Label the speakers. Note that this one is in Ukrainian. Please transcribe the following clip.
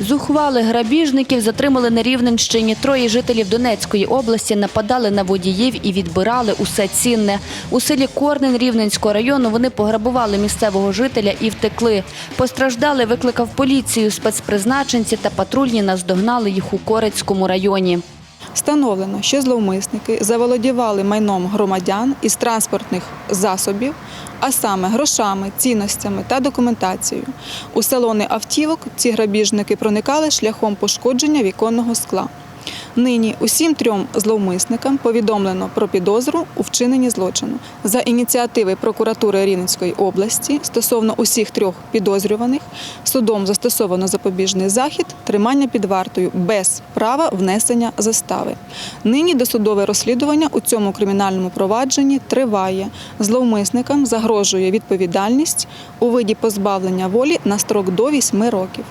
Speaker 1: Зухвали грабіжників затримали на Рівненщині. Троє жителів Донецької області нападали на водіїв і відбирали усе цінне. У селі Корнен Рівненського району вони пограбували місцевого жителя і втекли. Постраждали, викликав поліцію. Спецпризначенці та патрульні наздогнали їх у Корецькому районі.
Speaker 2: Встановлено, що зловмисники заволодівали майном громадян із транспортних засобів, а саме грошами, цінностями та документацією. У салони автівок ці грабіжники проникали шляхом пошкодження віконного скла. Нині усім трьом зловмисникам повідомлено про підозру у вчиненні злочину. За ініціативи прокуратури Рівненської області стосовно усіх трьох підозрюваних судом застосовано запобіжний захід тримання під вартою без права внесення застави. Нині досудове розслідування у цьому кримінальному провадженні триває. Зловмисникам загрожує відповідальність у виді позбавлення волі на строк до 8 років.